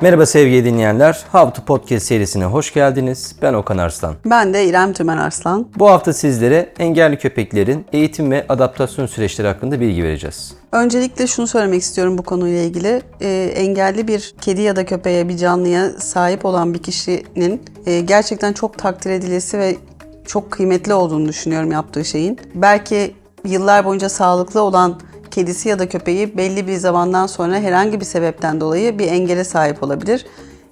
Merhaba sevgili dinleyenler. How to Podcast serisine hoş geldiniz. Ben Okan Arslan. Ben de İrem Tümen Arslan. Bu hafta sizlere engelli köpeklerin eğitim ve adaptasyon süreçleri hakkında bilgi vereceğiz. Öncelikle şunu söylemek istiyorum bu konuyla ilgili. Ee, engelli bir kedi ya da köpeğe, bir canlıya sahip olan bir kişinin e, gerçekten çok takdir edilesi ve çok kıymetli olduğunu düşünüyorum yaptığı şeyin. Belki yıllar boyunca sağlıklı olan kedisi ya da köpeği belli bir zamandan sonra herhangi bir sebepten dolayı bir engele sahip olabilir.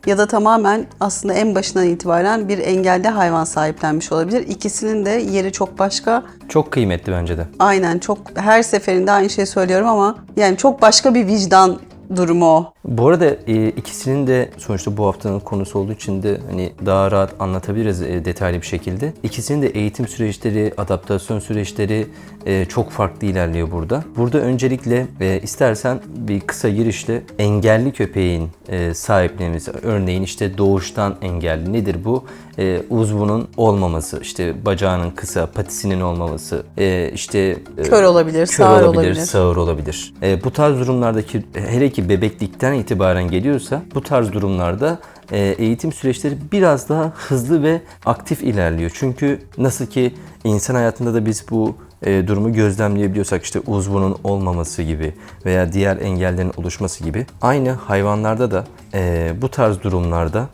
Ya da tamamen aslında en başından itibaren bir engelli hayvan sahiplenmiş olabilir. İkisinin de yeri çok başka. Çok kıymetli bence de. Aynen çok her seferinde aynı şeyi söylüyorum ama yani çok başka bir vicdan durumu o. Bu arada e, ikisinin de sonuçta bu haftanın konusu olduğu için de hani daha rahat anlatabiliriz e, detaylı bir şekilde. İkisinin de eğitim süreçleri, adaptasyon süreçleri e, çok farklı ilerliyor burada. Burada öncelikle e, istersen bir kısa girişle engelli köpeğin e, sahiplenmesi, örneğin işte doğuştan engelli nedir bu? E, uzvunun olmaması, işte bacağının kısa, patisinin olmaması, e, işte e, Kör olabilir, kör sağır olabilir. sağır olabilir. E, bu tarz durumlardaki hele ki bebeklikten itibaren geliyorsa bu tarz durumlarda e, eğitim süreçleri biraz daha hızlı ve aktif ilerliyor. Çünkü nasıl ki insan hayatında da biz bu e, durumu gözlemleyebiliyorsak işte uzvunun olmaması gibi veya diğer engellerin oluşması gibi aynı hayvanlarda da e, bu tarz durumlarda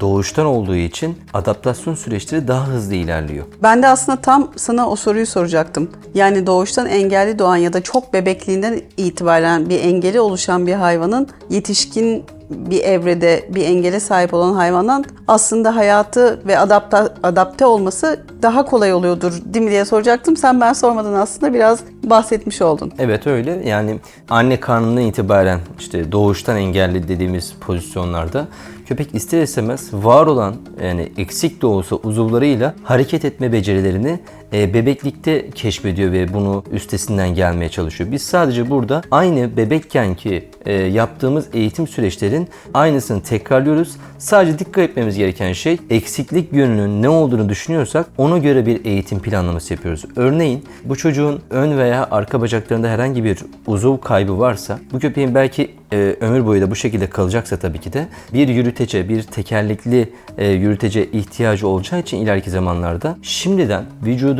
doğuştan olduğu için adaptasyon süreçleri daha hızlı ilerliyor. Ben de aslında tam sana o soruyu soracaktım. Yani doğuştan engelli doğan ya da çok bebekliğinden itibaren bir engeli oluşan bir hayvanın yetişkin bir evrede bir engele sahip olan hayvandan aslında hayatı ve adapte, adapte olması daha kolay oluyordur değil mi diye soracaktım. Sen ben sormadan aslında biraz bahsetmiş oldun. Evet öyle. Yani anne karnından itibaren işte doğuştan engelli dediğimiz pozisyonlarda köpek ister istemez var olan yani eksik de olsa uzuvlarıyla hareket etme becerilerini e, bebeklikte keşfediyor ve bunu üstesinden gelmeye çalışıyor. Biz sadece burada aynı bebekken ki e, yaptığımız eğitim süreçlerin aynısını tekrarlıyoruz. Sadece dikkat etmemiz gereken şey eksiklik yönünün ne olduğunu düşünüyorsak ona göre bir eğitim planlaması yapıyoruz. Örneğin bu çocuğun ön veya arka bacaklarında herhangi bir uzuv kaybı varsa bu köpeğin belki e, ömür boyu da bu şekilde kalacaksa tabii ki de bir yürütece, bir tekerlekli e, yürütece ihtiyacı olacağı için ileriki zamanlarda şimdiden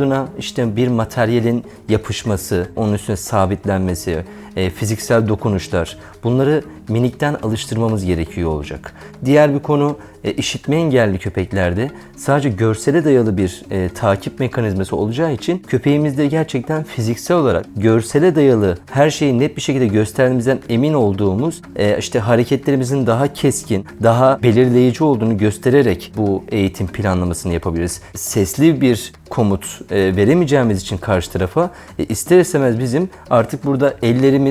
vücuduna işte bir materyalin yapışması, onun üstüne sabitlenmesi, e, fiziksel dokunuşlar bunları minikten alıştırmamız gerekiyor olacak. Diğer bir konu e, işitme engelli köpeklerde sadece görsele dayalı bir e, takip mekanizması olacağı için köpeğimizde gerçekten fiziksel olarak görsele dayalı her şeyi net bir şekilde gösterdiğimizden emin olduğumuz e, işte hareketlerimizin daha keskin, daha belirleyici olduğunu göstererek bu eğitim planlamasını yapabiliriz. Sesli bir komut e, veremeyeceğimiz için karşı tarafa e, ister istemez bizim artık burada ellerimiz,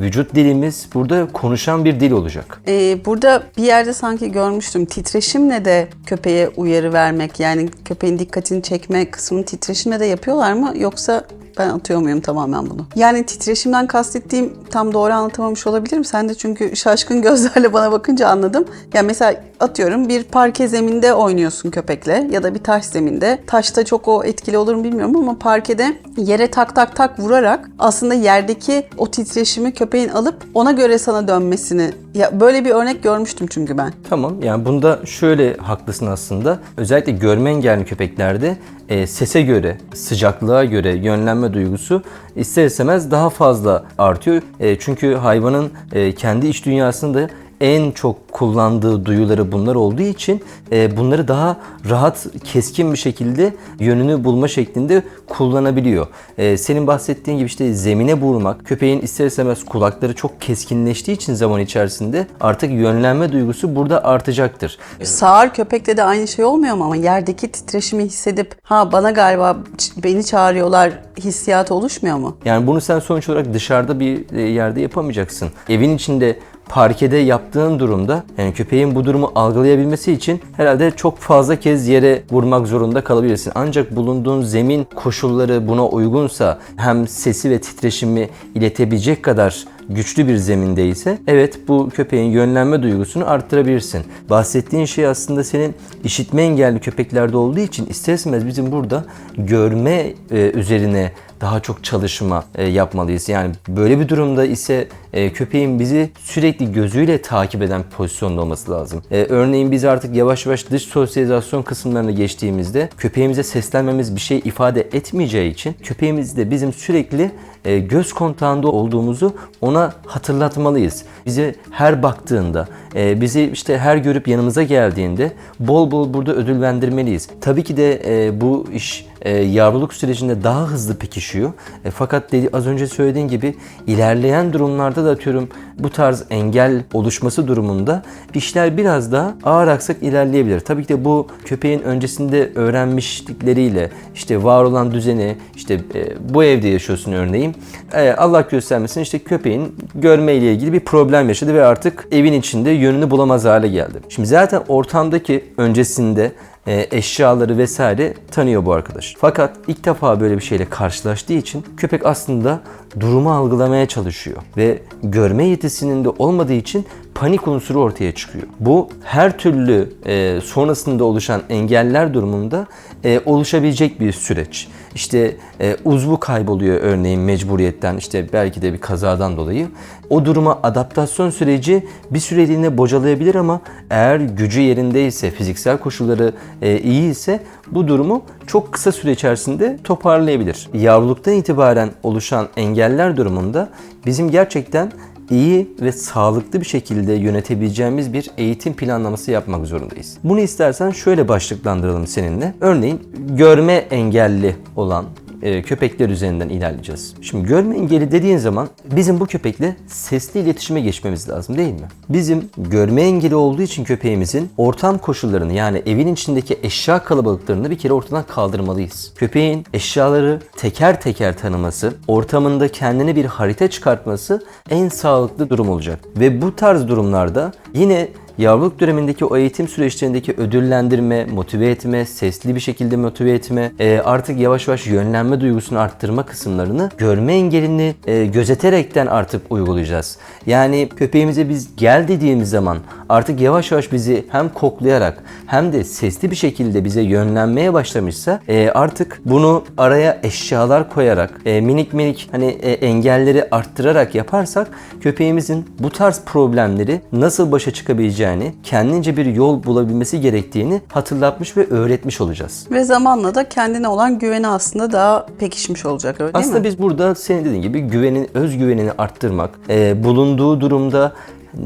vücut dilimiz burada konuşan bir dil olacak. Ee, burada bir yerde sanki görmüştüm titreşimle de köpeğe uyarı vermek yani köpeğin dikkatini çekme kısmını titreşimle de yapıyorlar mı yoksa ben atıyor muyum tamamen bunu? Yani titreşimden kastettiğim tam doğru anlatamamış olabilirim. Sen de çünkü şaşkın gözlerle bana bakınca anladım. Yani mesela atıyorum bir parke zeminde oynuyorsun köpekle ya da bir taş zeminde. Taşta çok o etkili olur mu bilmiyorum ama parkede yere tak tak tak vurarak aslında yerdeki o titreşimi köpeğin alıp ona göre sana dönmesini ya böyle bir örnek görmüştüm çünkü ben. Tamam yani bunda şöyle haklısın aslında. Özellikle görme engelli köpeklerde e, sese göre, sıcaklığa göre yönlenme duygusu ister istemez daha fazla artıyor. E, çünkü hayvanın e, kendi iç dünyasında en çok kullandığı duyuları bunlar olduğu için e, bunları daha rahat, keskin bir şekilde yönünü bulma şeklinde kullanabiliyor. E, senin bahsettiğin gibi işte zemine vurmak, köpeğin ister istemez kulakları çok keskinleştiği için zaman içerisinde artık yönlenme duygusu burada artacaktır. Sağır köpekte de aynı şey olmuyor mu ama yerdeki titreşimi hissedip ha bana galiba beni çağırıyorlar hissiyatı oluşmuyor mu? Yani bunu sen sonuç olarak dışarıda bir e, yerde yapamayacaksın. Evin içinde parkede yaptığın durumda yani köpeğin bu durumu algılayabilmesi için herhalde çok fazla kez yere vurmak zorunda kalabilirsin. Ancak bulunduğun zemin koşulları buna uygunsa hem sesi ve titreşimi iletebilecek kadar güçlü bir zemindeyse evet bu köpeğin yönlenme duygusunu arttırabilirsin. Bahsettiğin şey aslında senin işitme engelli köpeklerde olduğu için ister istemez bizim burada görme e, üzerine daha çok çalışma e, yapmalıyız. Yani böyle bir durumda ise e, köpeğin bizi sürekli gözüyle takip eden pozisyonda olması lazım. E, örneğin biz artık yavaş yavaş dış sosyalizasyon kısımlarına geçtiğimizde köpeğimize seslenmemiz bir şey ifade etmeyeceği için köpeğimiz de bizim sürekli e, göz kontağında olduğumuzu ona hatırlatmalıyız. Bize her baktığında, e, bizi işte her görüp yanımıza geldiğinde bol bol burada ödüllendirmeliyiz. Tabii ki de e, bu iş e, yavruluk sürecinde daha hızlı pekişiyor. E, fakat dedi, az önce söylediğin gibi ilerleyen durumlarda da atıyorum bu tarz engel oluşması durumunda işler biraz daha ağır aksak ilerleyebilir. Tabii ki de bu köpeğin öncesinde öğrenmişlikleriyle işte var olan düzeni işte e, bu evde yaşıyorsun örneğin. E, Allah göstermesin işte köpeğin görme ile ilgili bir problem yaşadı ve artık evin içinde yönünü bulamaz hale geldi. Şimdi zaten ortamdaki öncesinde e, eşyaları vesaire tanıyor bu arkadaş. Fakat ilk defa böyle bir şeyle karşılaştığı için köpek aslında durumu algılamaya çalışıyor ve görme yetisinin de olmadığı için panik unsuru ortaya çıkıyor. Bu her türlü e, sonrasında oluşan engeller durumunda e, oluşabilecek bir süreç. İşte e, uzvu kayboluyor örneğin mecburiyetten işte belki de bir kazadan dolayı. O duruma adaptasyon süreci bir süreliğine bocalayabilir ama eğer gücü yerindeyse, fiziksel koşulları e, iyi ise bu durumu çok kısa süre içerisinde toparlayabilir. Yavruluktan itibaren oluşan engeller durumunda bizim gerçekten iyi ve sağlıklı bir şekilde yönetebileceğimiz bir eğitim planlaması yapmak zorundayız. Bunu istersen şöyle başlıklandıralım seninle. Örneğin görme engelli olan e, köpekler üzerinden ilerleyeceğiz. Şimdi görme engeli dediğin zaman bizim bu köpekle sesli iletişime geçmemiz lazım değil mi? Bizim görme engeli olduğu için köpeğimizin ortam koşullarını yani evin içindeki eşya kalabalıklarını bir kere ortadan kaldırmalıyız. Köpeğin eşyaları teker teker tanıması, ortamında kendine bir harita çıkartması en sağlıklı durum olacak. Ve bu tarz durumlarda yine Yavruluk dönemindeki o eğitim süreçlerindeki ödüllendirme, motive etme, sesli bir şekilde motive etme, e, artık yavaş yavaş yönlenme duygusunu arttırma kısımlarını görme engelini e, gözeterekten artık uygulayacağız. Yani köpeğimize biz gel dediğimiz zaman artık yavaş yavaş bizi hem koklayarak hem de sesli bir şekilde bize yönlenmeye başlamışsa e, artık bunu araya eşyalar koyarak e, minik minik hani e, engelleri arttırarak yaparsak köpeğimizin bu tarz problemleri nasıl başa çıkabileceğini, kendince bir yol bulabilmesi gerektiğini hatırlatmış ve öğretmiş olacağız. Ve zamanla da kendine olan güveni aslında daha pekişmiş olacak öyle değil Aslında mi? biz burada senin dediğin gibi güvenin, özgüvenini arttırmak, e, bulunduğu durumda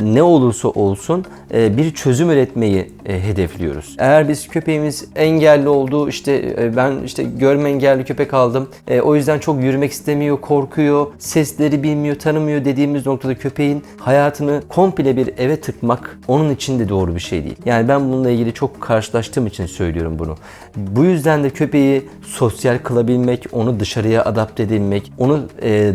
ne olursa olsun e, bir çözüm üretmeyi e, hedefliyoruz. Eğer biz köpeğimiz engelli oldu, işte e, ben işte görme engelli köpek aldım, o yüzden çok yürümek istemiyor, korkuyor, sesleri bilmiyor, tanımıyor dediğimiz noktada köpeğin hayatını komple bir eve tıkmak onun için de doğru bir şey değil. Yani ben bununla ilgili çok karşılaştığım için söylüyorum bunu. Bu yüzden de köpeği sosyal kılabilmek, onu dışarıya adapte edilmek, onu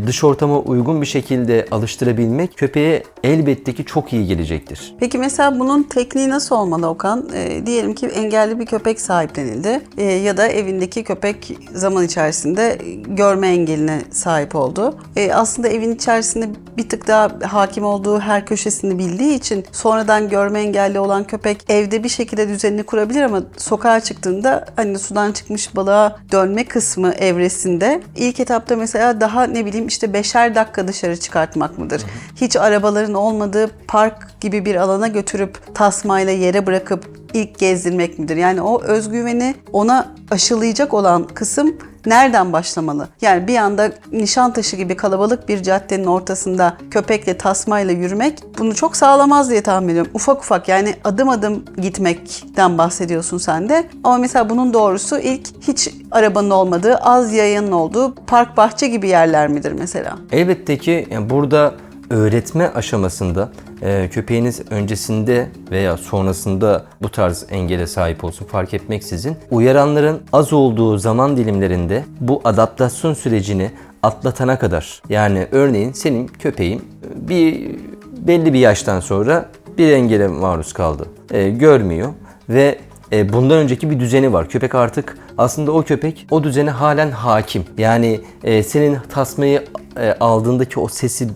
dış ortama uygun bir şekilde alıştırabilmek köpeğe elbette ki çok iyi gelecektir. Peki mesela bunun tekniği nasıl olmalı Okan? Ee, diyelim ki engelli bir köpek sahiplenildi Ee, ya da evindeki köpek zaman içerisinde görme engeline sahip oldu. Ee, aslında evin içerisinde bir tık daha hakim olduğu her köşesini bildiği için sonradan görme engelli olan köpek evde bir şekilde düzenini kurabilir ama sokağa çıktığında hani sudan çıkmış balığa dönme kısmı evresinde ilk etapta mesela daha ne bileyim işte beşer dakika dışarı çıkartmak mıdır? Hiç arabaların olmadığı park gibi bir alana götürüp tasmayla yere bırakıp ilk gezdirmek midir? Yani o özgüveni ona aşılayacak olan kısım nereden başlamalı? Yani bir anda Nişantaşı gibi kalabalık bir caddenin ortasında köpekle tasmayla yürümek bunu çok sağlamaz diye tahmin ediyorum. Ufak ufak yani adım adım gitmekten bahsediyorsun sen de. Ama mesela bunun doğrusu ilk hiç arabanın olmadığı, az yayanın olduğu park bahçe gibi yerler midir mesela? Elbette ki yani burada öğretme aşamasında e, köpeğiniz öncesinde veya sonrasında bu tarz engele sahip olsun fark etmeksizin uyaranların az olduğu zaman dilimlerinde bu adaptasyon sürecini atlatana kadar yani örneğin senin köpeğin bir belli bir yaştan sonra bir engele maruz kaldı. E, görmüyor ve e, bundan önceki bir düzeni var. Köpek artık aslında o köpek o düzene halen hakim. Yani e, senin tasmayı e, aldığındaki o sesi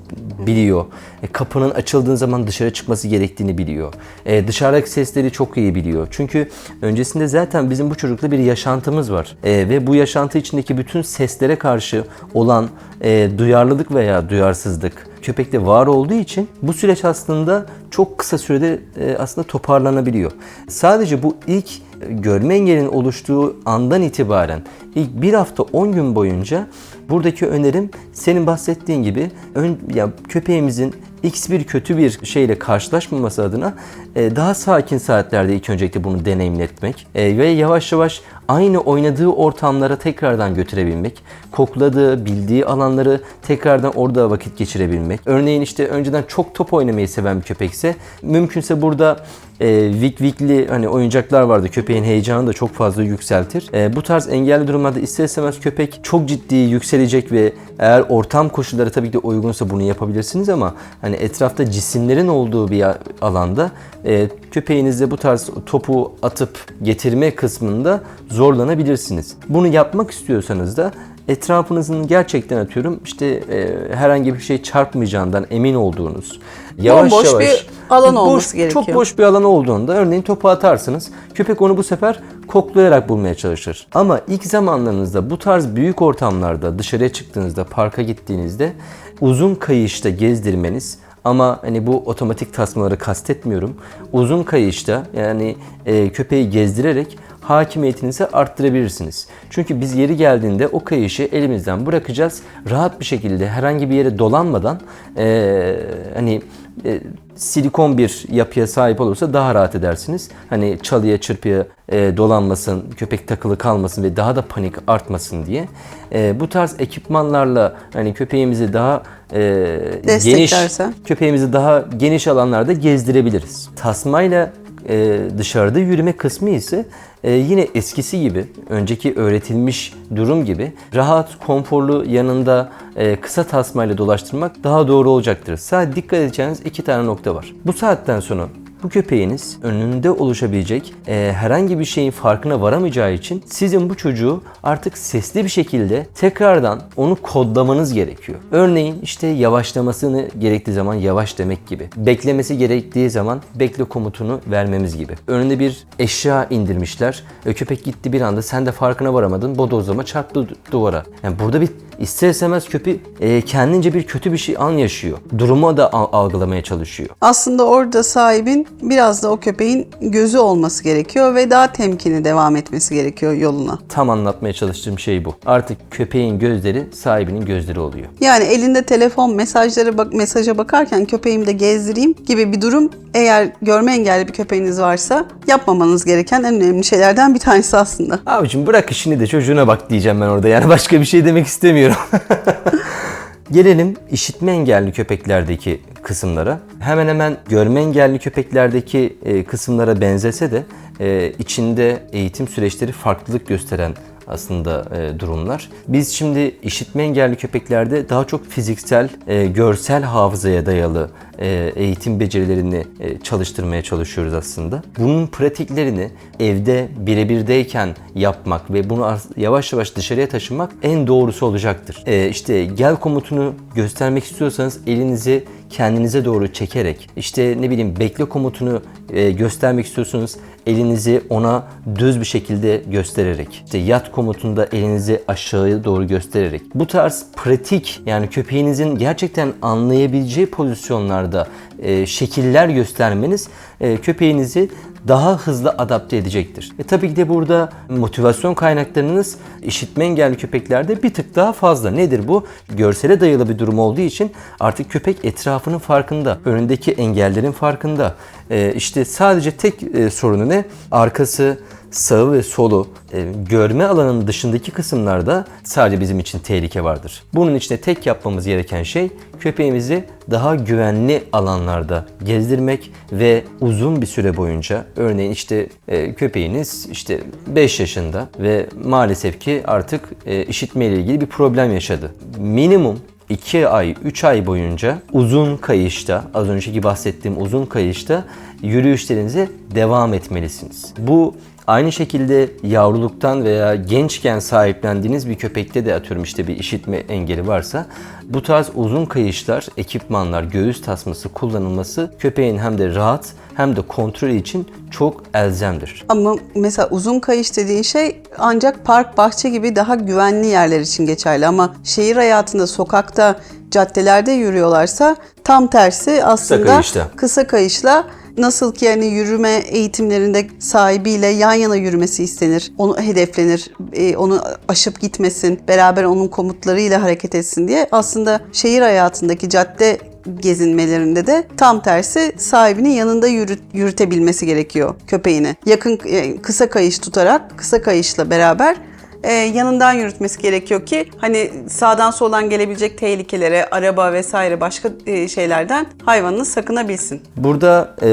biliyor. Kapının açıldığın zaman dışarı çıkması gerektiğini biliyor. Dışarıdaki sesleri çok iyi biliyor. Çünkü öncesinde zaten bizim bu çocukla bir yaşantımız var. Ve bu yaşantı içindeki bütün seslere karşı olan duyarlılık veya duyarsızlık köpekte var olduğu için bu süreç aslında çok kısa sürede e, aslında toparlanabiliyor. Sadece bu ilk e, görme engelinin oluştuğu andan itibaren ilk bir hafta 10 gün boyunca buradaki önerim senin bahsettiğin gibi ön, ya köpeğimizin X bir kötü bir şeyle karşılaşmaması adına e, daha sakin saatlerde ilk öncelikle bunu deneyimletmek e, ve yavaş yavaş aynı oynadığı ortamlara tekrardan götürebilmek, kokladığı, bildiği alanları tekrardan orada vakit geçirebilmek. Örneğin işte önceden çok top oynamayı seven bir köpekse mümkünse burada e, vik vikli hani oyuncaklar vardı. Köpeğin heyecanını da çok fazla yükseltir. E, bu tarz engelli durumlarda ister istemez köpek çok ciddi yükselecek ve eğer ortam koşulları tabii ki de uygunsa bunu yapabilirsiniz ama hani etrafta cisimlerin olduğu bir alanda e, köpeğinizle bu tarz topu atıp getirme kısmında zorlanabilirsiniz. Bunu yapmak istiyorsanız da etrafınızın gerçekten atıyorum işte e, herhangi bir şey çarpmayacağından emin olduğunuz Bomboş bir alan olması boş, gerekiyor. Çok boş bir alan olduğunda örneğin topu atarsınız. Köpek onu bu sefer koklayarak bulmaya çalışır. Ama ilk zamanlarınızda bu tarz büyük ortamlarda dışarıya çıktığınızda, parka gittiğinizde uzun kayışta gezdirmeniz ama hani bu otomatik tasmaları kastetmiyorum. Uzun kayışta yani e, köpeği gezdirerek hakimiyetinizi arttırabilirsiniz. Çünkü biz yeri geldiğinde o kayışı elimizden bırakacağız. Rahat bir şekilde herhangi bir yere dolanmadan e, hani e, silikon bir yapıya sahip olursa daha rahat edersiniz. Hani çalıya çırpıya e, dolanmasın, köpek takılı kalmasın ve daha da panik artmasın diye. E, bu tarz ekipmanlarla hani köpeğimizi daha e, geniş köpeğimizi daha geniş alanlarda gezdirebiliriz. Tasmayla e, dışarıda yürüme kısmı ise e, yine eskisi gibi, önceki öğretilmiş durum gibi rahat, konforlu yanında e, kısa tasmayla dolaştırmak daha doğru olacaktır. Sadece dikkat edeceğiniz iki tane nokta var. Bu saatten sonra bu köpeğiniz önünde oluşabilecek e, herhangi bir şeyin farkına varamayacağı için sizin bu çocuğu artık sesli bir şekilde tekrardan onu kodlamanız gerekiyor. Örneğin işte yavaşlamasını gerektiği zaman yavaş demek gibi. Beklemesi gerektiği zaman bekle komutunu vermemiz gibi. Önünde bir eşya indirmişler. E, köpek gitti bir anda sen de farkına varamadın. Bodozlama çarptı du- duvara. Yani burada bir ister istemez köpek e, kendince bir kötü bir şey an yaşıyor. Durumu da al- algılamaya çalışıyor. Aslında orada sahibin biraz da o köpeğin gözü olması gerekiyor ve daha temkinli devam etmesi gerekiyor yoluna. Tam anlatmaya çalıştığım şey bu. Artık köpeğin gözleri sahibinin gözleri oluyor. Yani elinde telefon mesajlara bak mesaja bakarken köpeğimi de gezdireyim gibi bir durum eğer görme engelli bir köpeğiniz varsa yapmamanız gereken en önemli şeylerden bir tanesi aslında. Abicim bırak işini de çocuğuna bak diyeceğim ben orada. Yani başka bir şey demek istemiyorum. Gelelim işitme engelli köpeklerdeki kısımlara. Hemen hemen görme engelli köpeklerdeki e, kısımlara benzese de e, içinde eğitim süreçleri farklılık gösteren aslında e, durumlar. Biz şimdi işitme engelli köpeklerde daha çok fiziksel, e, görsel hafızaya dayalı e, eğitim becerilerini e, çalıştırmaya çalışıyoruz aslında. Bunun pratiklerini evde birebirdeyken yapmak ve bunu yavaş yavaş dışarıya taşımak en doğrusu olacaktır. E, işte gel komutunu göstermek istiyorsanız elinizi kendinize doğru çekerek, işte ne bileyim bekle komutunu e, göstermek istiyorsanız elinizi ona düz bir şekilde göstererek, işte yat komutunda elinizi aşağıya doğru göstererek. Bu tarz pratik yani köpeğinizin gerçekten anlayabileceği pozisyonlarda e, şekiller göstermeniz e, köpeğinizi daha hızlı adapte edecektir. E tabii ki de burada motivasyon kaynaklarınız işitme engelli köpeklerde bir tık daha fazla. Nedir bu? Görsele dayalı bir durum olduğu için artık köpek etrafının farkında, önündeki engellerin farkında. E, işte sadece tek e, sorunu ne? Arkası, sağı ve solu e, görme alanının dışındaki kısımlarda sadece bizim için tehlike vardır. Bunun için de tek yapmamız gereken şey köpeğimizi daha güvenli alanlarda gezdirmek ve uzun bir süre boyunca örneğin işte e, köpeğiniz işte 5 yaşında ve maalesef ki artık e, işitme ile ilgili bir problem yaşadı. Minimum 2 ay, 3 ay boyunca uzun kayışta, az önceki bahsettiğim uzun kayışta yürüyüşlerinize devam etmelisiniz. Bu aynı şekilde yavruluktan veya gençken sahiplendiğiniz bir köpekte de atıyorum işte bir işitme engeli varsa bu tarz uzun kayışlar, ekipmanlar, göğüs tasması kullanılması köpeğin hem de rahat hem de kontrol için çok elzemdir. Ama mesela uzun kayış dediğin şey ancak park, bahçe gibi daha güvenli yerler için geçerli. Ama şehir hayatında, sokakta caddelerde yürüyorlarsa tam tersi aslında kayışta. kısa kayışla nasıl ki yani yürüme eğitimlerinde sahibiyle yan yana yürümesi istenir. Onu hedeflenir. e, onu aşıp gitmesin. Beraber onun komutlarıyla hareket etsin diye. Aslında şehir hayatındaki cadde gezinmelerinde de tam tersi sahibinin yanında yürüt, yürütebilmesi gerekiyor köpeğini. Yakın e, kısa kayış tutarak kısa kayışla beraber e, yanından yürütmesi gerekiyor ki hani sağdan soldan gelebilecek tehlikelere, araba vesaire başka e, şeylerden hayvanını sakınabilsin. Burada e,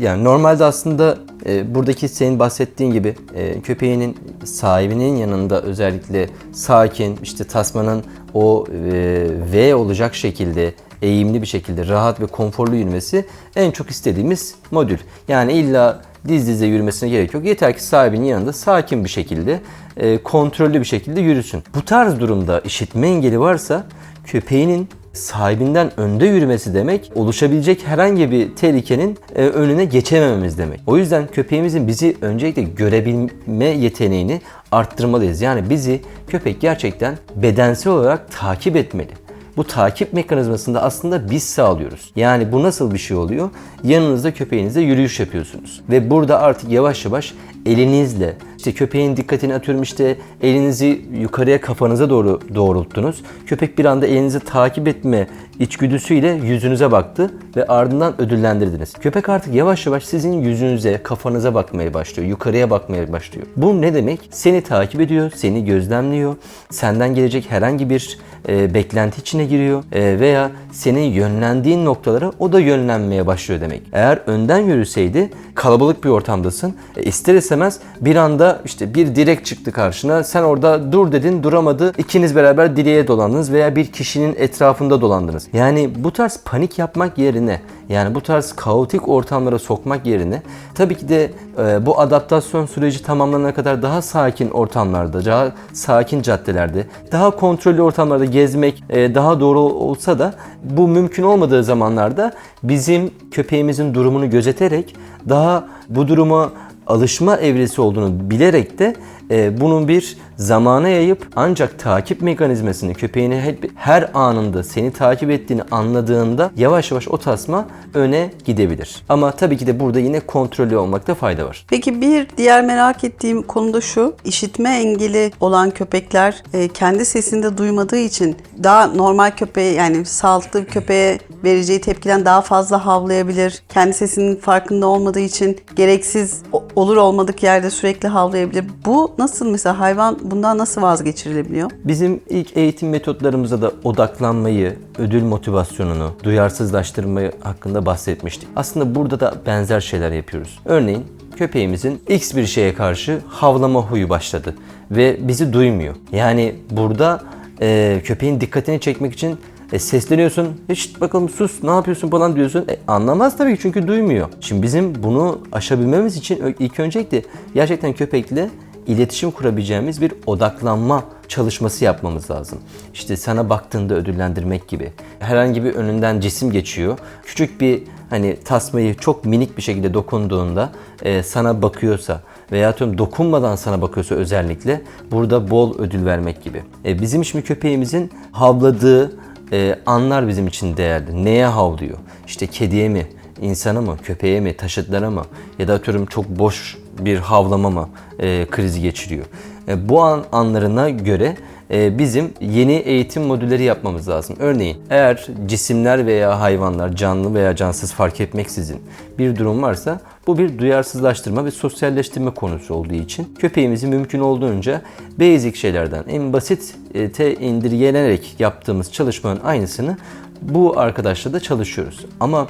yani normalde aslında e, buradaki senin bahsettiğin gibi e, köpeğinin sahibinin yanında özellikle sakin işte tasmanın o e, V olacak şekilde eğimli bir şekilde rahat ve konforlu yürümesi en çok istediğimiz modül. Yani illa diz dize yürümesine gerek yok. Yeter ki sahibinin yanında sakin bir şekilde, e, kontrollü bir şekilde yürüsün. Bu tarz durumda işitme engeli varsa köpeğinin sahibinden önde yürümesi demek oluşabilecek herhangi bir tehlikenin e, önüne geçemememiz demek. O yüzden köpeğimizin bizi öncelikle görebilme yeteneğini arttırmalıyız. Yani bizi köpek gerçekten bedensel olarak takip etmeli. Bu takip mekanizmasını da aslında biz sağlıyoruz. Yani bu nasıl bir şey oluyor? Yanınızda köpeğinizle yürüyüş yapıyorsunuz. Ve burada artık yavaş yavaş elinizle işte köpeğin dikkatini atıyorum işte elinizi yukarıya kafanıza doğru doğrulttunuz. Köpek bir anda elinizi takip etme içgüdüsüyle yüzünüze baktı ve ardından ödüllendirdiniz. Köpek artık yavaş yavaş sizin yüzünüze, kafanıza bakmaya başlıyor. Yukarıya bakmaya başlıyor. Bu ne demek? Seni takip ediyor, seni gözlemliyor. Senden gelecek herhangi bir e, beklenti içine giriyor e, veya senin yönlendiğin noktalara o da yönlenmeye başlıyor demek. Eğer önden yürüseydi kalabalık bir ortamdasın. E, ister istemez bir anda işte bir direk çıktı karşına. Sen orada dur dedin duramadı. İkiniz beraber direğe dolandınız veya bir kişinin etrafında dolandınız. Yani bu tarz panik yapmak yerine yani bu tarz kaotik ortamlara sokmak yerine tabii ki de e, bu adaptasyon süreci tamamlanana kadar daha sakin ortamlarda, daha sakin caddelerde, daha kontrollü ortamlarda gezmek e, daha doğru olsa da bu mümkün olmadığı zamanlarda bizim köpeğimizin durumunu gözeterek daha bu duruma alışma evresi olduğunu bilerek de e, bunun bir zamana yayıp ancak takip mekanizmasını köpeğini her anında seni takip ettiğini anladığında yavaş yavaş o tasma öne gidebilir. Ama tabii ki de burada yine kontrollü olmakta fayda var. Peki bir diğer merak ettiğim konu da şu. İşitme engeli olan köpekler e, kendi sesini de duymadığı için daha normal köpeğe yani sağlıklı köpeğe vereceği tepkiden daha fazla havlayabilir. Kendi sesinin farkında olmadığı için gereksiz olur olmadık yerde sürekli havlayabilir. Bu nasıl mesela hayvan bundan nasıl vazgeçirilebiliyor? Bizim ilk eğitim metotlarımızda da odaklanmayı, ödül motivasyonunu, duyarsızlaştırmayı hakkında bahsetmiştik. Aslında burada da benzer şeyler yapıyoruz. Örneğin köpeğimizin X bir şeye karşı havlama huyu başladı ve bizi duymuyor. Yani burada e, köpeğin dikkatini çekmek için e, sesleniyorsun. Hiç bakalım sus ne yapıyorsun falan diyorsun. E, anlamaz tabii çünkü duymuyor. Şimdi bizim bunu aşabilmemiz için ilk öncelikle gerçekten köpekle iletişim kurabileceğimiz bir odaklanma çalışması yapmamız lazım. İşte sana baktığında ödüllendirmek gibi. Herhangi bir önünden cisim geçiyor. Küçük bir hani tasmayı çok minik bir şekilde dokunduğunda e, sana bakıyorsa veya atıyorum dokunmadan sana bakıyorsa özellikle burada bol ödül vermek gibi. E, bizim şimdi köpeğimizin havladığı e, anlar bizim için değerli. Neye havlıyor? İşte kediye mi, insana mı, köpeğe mi, taşıtlara mı ya da atıyorum çok boş bir havlama mı e, krizi geçiriyor. E, bu an anlarına göre e, bizim yeni eğitim modülleri yapmamız lazım. Örneğin eğer cisimler veya hayvanlar canlı veya cansız fark etmeksizin bir durum varsa bu bir duyarsızlaştırma ve sosyalleştirme konusu olduğu için köpeğimizi mümkün olduğunca basic şeylerden en basit e, te indirgenerek yaptığımız çalışmanın aynısını bu arkadaşla da çalışıyoruz. Ama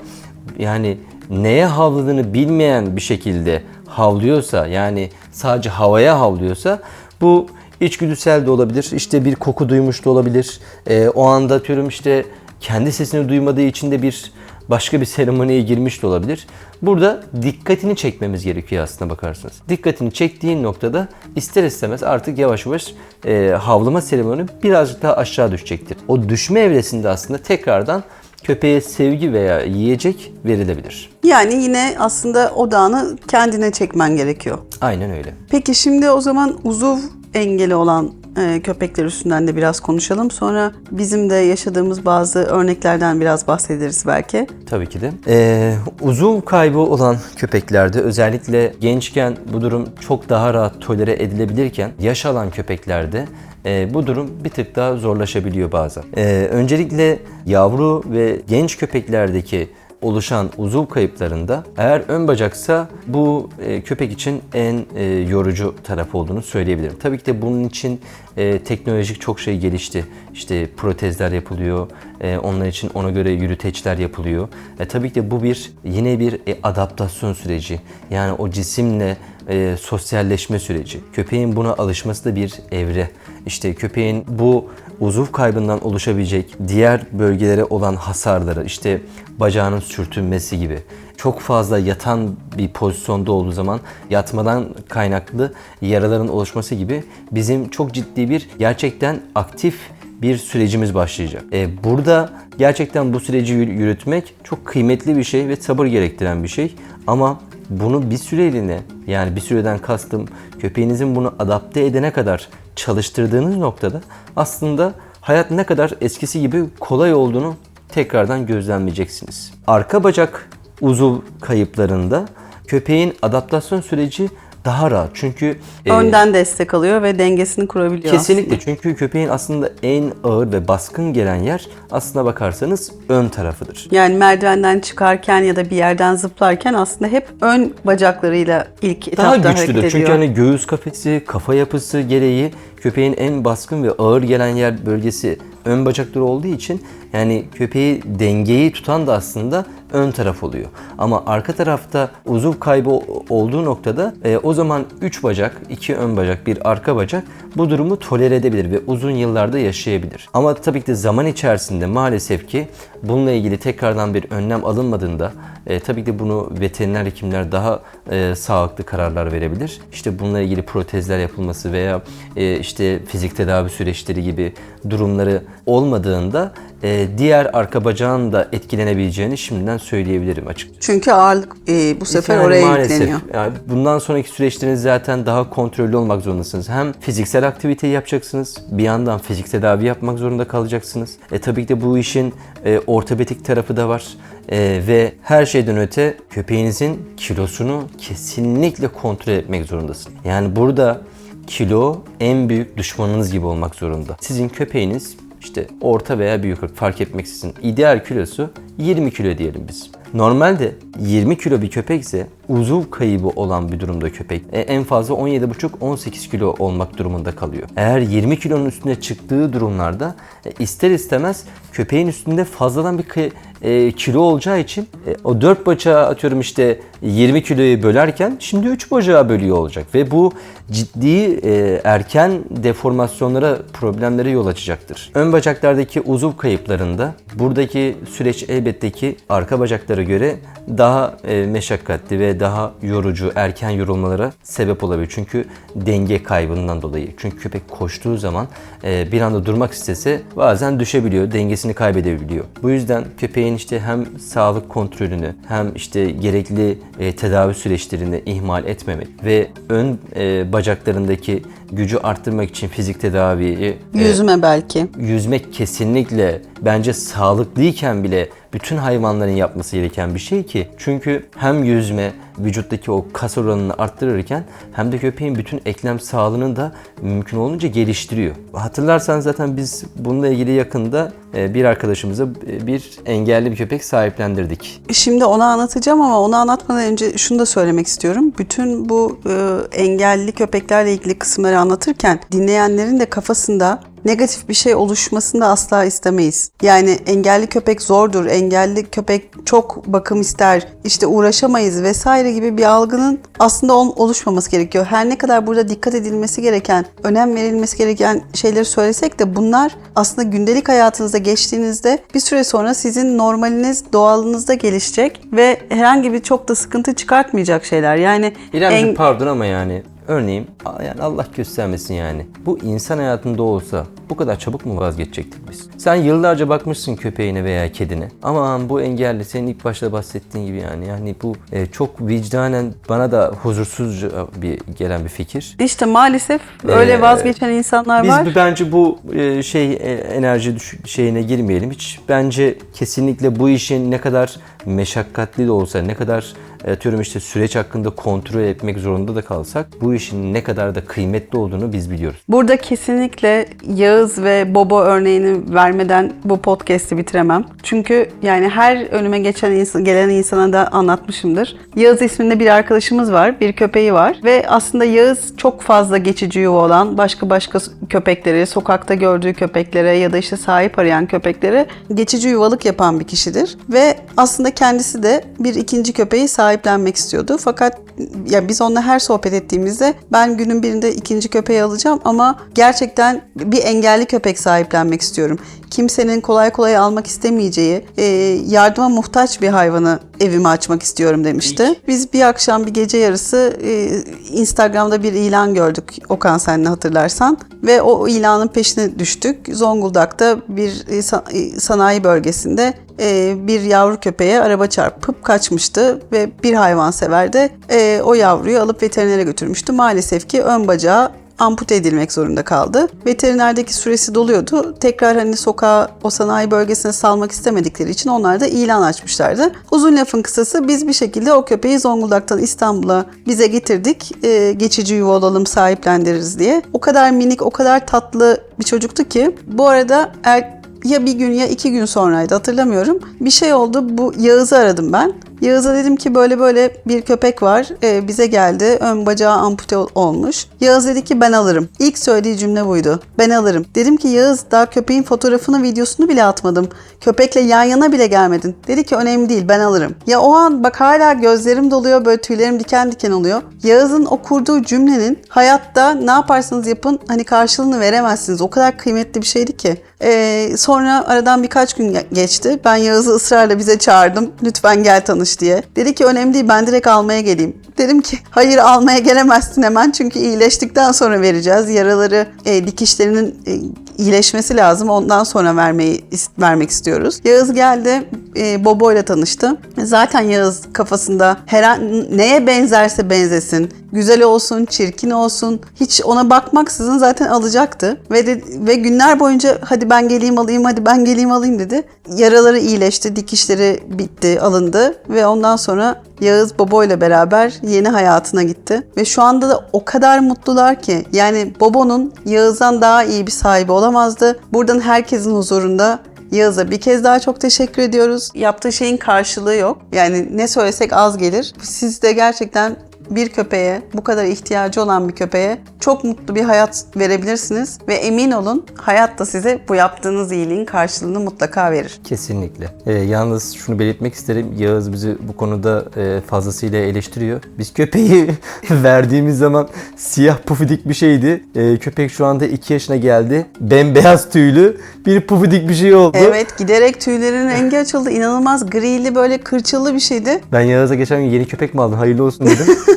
yani neye havladığını bilmeyen bir şekilde havlıyorsa yani sadece havaya havlıyorsa bu içgüdüsel de olabilir. İşte bir koku duymuş da olabilir. Ee, o anda atıyorum işte kendi sesini duymadığı için de bir başka bir seremoniye girmiş de olabilir. Burada dikkatini çekmemiz gerekiyor aslında bakarsınız. Dikkatini çektiğin noktada ister istemez artık yavaş yavaş e, havlama seremoni birazcık daha aşağı düşecektir. O düşme evresinde aslında tekrardan köpeğe sevgi veya yiyecek verilebilir. Yani yine aslında odağını kendine çekmen gerekiyor. Aynen öyle. Peki şimdi o zaman uzuv engeli olan e, köpekler üstünden de biraz konuşalım. Sonra bizim de yaşadığımız bazı örneklerden biraz bahsederiz belki. Tabii ki de. Ee, uzuv kaybı olan köpeklerde özellikle gençken bu durum çok daha rahat tolere edilebilirken yaş alan köpeklerde e, bu durum bir tık daha zorlaşabiliyor bazen. Ee, öncelikle yavru ve genç köpeklerdeki oluşan uzuv kayıplarında eğer ön bacaksa bu e, köpek için en e, yorucu taraf olduğunu söyleyebilirim. Tabii ki de bunun için e, teknolojik çok şey gelişti. İşte protezler yapılıyor, e, onlar için ona göre yürüteçler yapılıyor. E, tabii ki de bu bir yine bir e, adaptasyon süreci. Yani o cisimle e, sosyalleşme süreci. Köpeğin buna alışması da bir evre. İşte köpeğin bu uzuv kaybından oluşabilecek diğer bölgelere olan hasarları, işte bacağının sürtünmesi gibi çok fazla yatan bir pozisyonda olduğu zaman yatmadan kaynaklı yaraların oluşması gibi bizim çok ciddi bir gerçekten aktif bir sürecimiz başlayacak. E, burada gerçekten bu süreci yürü- yürütmek çok kıymetli bir şey ve sabır gerektiren bir şey. Ama bunu bir süreliğine yani bir süreden kastım köpeğinizin bunu adapte edene kadar çalıştırdığınız noktada aslında hayat ne kadar eskisi gibi kolay olduğunu tekrardan gözlemleyeceksiniz. Arka bacak uzuv kayıplarında köpeğin adaptasyon süreci daha rahat. Çünkü e, Önden destek alıyor ve dengesini kurabiliyor. Kesinlikle çünkü köpeğin aslında en ağır ve baskın gelen yer aslına bakarsanız ön tarafıdır. Yani merdivenden çıkarken ya da bir yerden zıplarken aslında hep ön bacaklarıyla ilk Daha etapta güçlüdür hareket çünkü ediyor. hani göğüs kafesi, kafa yapısı gereği köpeğin en baskın ve ağır gelen yer bölgesi ön bacakları olduğu için yani köpeği dengeyi tutan da aslında ön taraf oluyor. Ama arka tarafta uzuv kaybı olduğu noktada e, o zaman 3 bacak, 2 ön bacak, bir arka bacak bu durumu tolere edebilir ve uzun yıllarda yaşayabilir. Ama tabii ki de zaman içerisinde maalesef ki bununla ilgili tekrardan bir önlem alınmadığında e, tabii ki de bunu veteriner hekimler daha e, sağlıklı kararlar verebilir. İşte bununla ilgili protezler yapılması veya e, işte fizik tedavi süreçleri gibi durumları olmadığında e, diğer arka bacağın da etkilenebileceğini şimdiden söyleyebilirim açıkçası. Çünkü ağırlık e, bu sefer Yani oraya maalesef. yükleniyor. Yani bundan sonraki süreçleriniz zaten daha kontrollü olmak zorundasınız. Hem fiziksel aktiviteyi yapacaksınız, bir yandan fizik tedavi yapmak zorunda kalacaksınız. E tabii ki de bu işin e, ortopedik tarafı da var. E, ve her şeyden öte köpeğinizin kilosunu kesinlikle kontrol etmek zorundasınız. Yani burada kilo en büyük düşmanınız gibi olmak zorunda. Sizin köpeğiniz işte orta veya büyük fark etmeksizin ideal kilosu 20 kilo diyelim biz. Normalde 20 kilo bir köpekse uzuv kaybı olan bir durumda köpek e, en fazla 17,5-18 kilo olmak durumunda kalıyor. Eğer 20 kilonun üstüne çıktığı durumlarda e, ister istemez köpeğin üstünde fazladan bir e, kilo olacağı için e, o 4 bacağı atıyorum işte 20 kiloyu bölerken şimdi 3 bacağı bölüyor olacak ve bu ciddi e, erken deformasyonlara, problemlere yol açacaktır. Ön bacaklardaki uzuv kayıplarında buradaki süreç elbette ki arka bacaklara göre daha e, meşakkatli ve daha yorucu, erken yorulmalara sebep olabilir. Çünkü denge kaybından dolayı. Çünkü köpek koştuğu zaman e, bir anda durmak istese bazen düşebiliyor, dengesini kaybedebiliyor. Bu yüzden köpeğin işte hem sağlık kontrolünü hem işte gerekli e, tedavi süreçlerini ihmal etmemek ve ön e, bacaklarındaki gücü arttırmak için fizik tedaviyi e, Yüzme belki. yüzmek kesinlikle bence sağlıklıyken bile bütün hayvanların yapması gereken bir şey ki. Çünkü hem yüzme vücuttaki o kas oranını arttırırken hem de köpeğin bütün eklem sağlığını da mümkün olunca geliştiriyor. Hatırlarsan zaten biz bununla ilgili yakında e, bir arkadaşımıza e, bir engelli bir köpek sahiplendirdik. Şimdi onu anlatacağım ama onu anlatmadan önce şunu da söylemek istiyorum. Bütün bu e, engelli köpeklerle ilgili kısımları anlatırken dinleyenlerin de kafasında negatif bir şey oluşmasını da asla istemeyiz. Yani engelli köpek zordur, engelli köpek çok bakım ister, işte uğraşamayız vesaire gibi bir algının aslında ol- oluşmaması gerekiyor. Her ne kadar burada dikkat edilmesi gereken, önem verilmesi gereken şeyleri söylesek de bunlar aslında gündelik hayatınızda geçtiğinizde bir süre sonra sizin normaliniz, doğalınızda gelişecek ve herhangi bir çok da sıkıntı çıkartmayacak şeyler. Yani İremciğim en- pardon ama yani Örneğin yani Allah göstermesin yani. Bu insan hayatında olsa bu kadar çabuk mu vazgeçecektik biz? Sen yıllarca bakmışsın köpeğine veya kedine. Ama bu engelli senin ilk başta bahsettiğin gibi yani. Yani bu e, çok vicdanen bana da huzursuzca bir gelen bir fikir. İşte maalesef öyle Ee, vazgeçen insanlar Biz var. bu- bence bu e, şey e, enerji şeyine girmeyelim. Hiç bence kesinlikle bu işin ne kadar meşakkatli de olsa, ne kadar e, atıyorum işte süreç hakkında kontrol etmek zorunda da kalsak bu işin ne kadar da kıymetli olduğunu biz biliyoruz. Burada kesinlikle Yağız ve Bobo örneğini vermeden bu podcast'i bitiremem. Çünkü yani her önüme geçen insan, gelen insana da anlatmışımdır. Yağız isminde bir arkadaşımız var, bir köpeği var ve aslında Yağız çok fazla geçici yuva olan başka başka köpekleri, sokakta gördüğü köpeklere ya da işte sahip arayan köpeklere geçici yuvalık yapan bir kişidir ve aslında kendisi de bir ikinci köpeği sahiplenmek istiyordu. Fakat ya biz onunla her sohbet ettiğimizde ben günün birinde ikinci köpeği alacağım ama gerçekten bir engelli köpek sahiplenmek istiyorum. Kimsenin kolay kolay almak istemeyeceği, e, yardıma muhtaç bir hayvanı evime açmak istiyorum demişti. Biz bir akşam bir gece yarısı e, Instagram'da bir ilan gördük Okan senle hatırlarsan ve o ilanın peşine düştük. Zonguldak'ta bir e, sa- sanayi bölgesinde e, bir yavru köpeğe araba çarpıp kaçmıştı ve bir hayvansever de e, o yavruyu alıp veterinere götürmüştü. Maalesef ki ön bacağı ampute edilmek zorunda kaldı. Veterinerdeki süresi doluyordu. Tekrar hani sokağa o sanayi bölgesine salmak istemedikleri için onlar da ilan açmışlardı. Uzun lafın kısası biz bir şekilde o köpeği Zonguldak'tan İstanbul'a bize getirdik. Ee, geçici yuva olalım sahiplendiririz diye. O kadar minik, o kadar tatlı bir çocuktu ki. Bu arada er, ya bir gün ya iki gün sonraydı hatırlamıyorum. Bir şey oldu. Bu Yağız'ı aradım ben. Yağız'a dedim ki böyle böyle bir köpek var. Ee, bize geldi. Ön bacağı ampute ol- olmuş. Yağız dedi ki ben alırım. İlk söylediği cümle buydu. Ben alırım. Dedim ki Yağız daha köpeğin fotoğrafını videosunu bile atmadım. Köpekle yan yana bile gelmedin. Dedi ki önemli değil ben alırım. Ya o an bak hala gözlerim doluyor böyle tüylerim diken diken oluyor. Yağız'ın o kurduğu cümlenin hayatta ne yaparsanız yapın hani karşılığını veremezsiniz. O kadar kıymetli bir şeydi ki. Ee, sonra aradan birkaç gün ge- geçti. Ben Yağız'ı ısrarla bize çağırdım. Lütfen gel tanış diye. Dedi ki önemli değil ben direkt almaya geleyim. Dedim ki hayır almaya gelemezsin hemen çünkü iyileştikten sonra vereceğiz. Yaraları e, dikişlerinin e, iyileşmesi lazım. Ondan sonra vermeyi vermek istiyoruz. Yağız geldi. E, Bobo ile tanıştı. Zaten Yağız kafasında her an neye benzerse benzesin. Güzel olsun, çirkin olsun. Hiç ona bakmaksızın zaten alacaktı. Ve de, ve günler boyunca hadi ben geleyim alayım, hadi ben geleyim alayım dedi. Yaraları iyileşti, dikişleri bitti, alındı ve ondan sonra Yağız Bobo ile beraber yeni hayatına gitti. Ve şu anda da o kadar mutlular ki yani Bobo'nun Yağız'dan daha iyi bir sahibi olamazdı. Buradan herkesin huzurunda Yağız'a bir kez daha çok teşekkür ediyoruz. Yaptığı şeyin karşılığı yok. Yani ne söylesek az gelir. Siz de gerçekten bir köpeğe, bu kadar ihtiyacı olan bir köpeğe çok mutlu bir hayat verebilirsiniz. Ve emin olun hayat da size bu yaptığınız iyiliğin karşılığını mutlaka verir. Kesinlikle. Ee, yalnız şunu belirtmek isterim. Yağız bizi bu konuda e, fazlasıyla eleştiriyor. Biz köpeği verdiğimiz zaman siyah pufidik bir şeydi. Ee, köpek şu anda 2 yaşına geldi. Bembeyaz tüylü bir pufidik bir şey oldu. Evet giderek tüylerin rengi açıldı. İnanılmaz grili böyle kırçıllı bir şeydi. Ben Yağız'a geçen gün yeni köpek mi aldın? Hayırlı olsun dedim.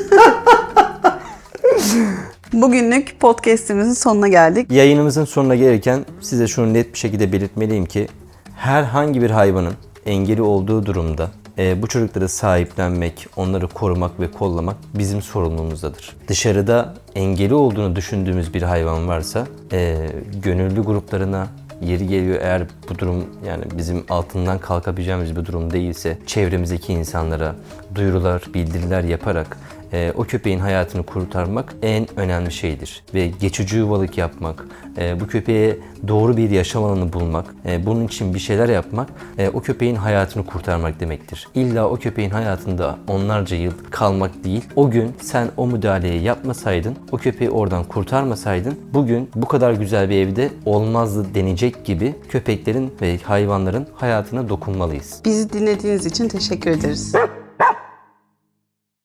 Bugünlük podcast'imizin sonuna geldik. Yayınımızın sonuna gelirken size şunu net bir şekilde belirtmeliyim ki herhangi bir hayvanın engeli olduğu durumda e, bu çocukları sahiplenmek, onları korumak ve kollamak bizim sorumluluğumuzdadır. Dışarıda engeli olduğunu düşündüğümüz bir hayvan varsa e, gönüllü gruplarına yeri geliyor eğer bu durum yani bizim altından kalkabileceğimiz bir durum değilse çevremizdeki insanlara duyurular, bildiriler yaparak e, o köpeğin hayatını kurtarmak en önemli şeydir. Ve geçici yuvalık yapmak, e, bu köpeğe doğru bir yaşam alanı bulmak, e, bunun için bir şeyler yapmak e, o köpeğin hayatını kurtarmak demektir. İlla o köpeğin hayatında onlarca yıl kalmak değil, o gün sen o müdahaleyi yapmasaydın, o köpeği oradan kurtarmasaydın, bugün bu kadar güzel bir evde olmazdı denecek gibi köpeklerin ve hayvanların hayatına dokunmalıyız. Bizi dinlediğiniz için teşekkür ederiz.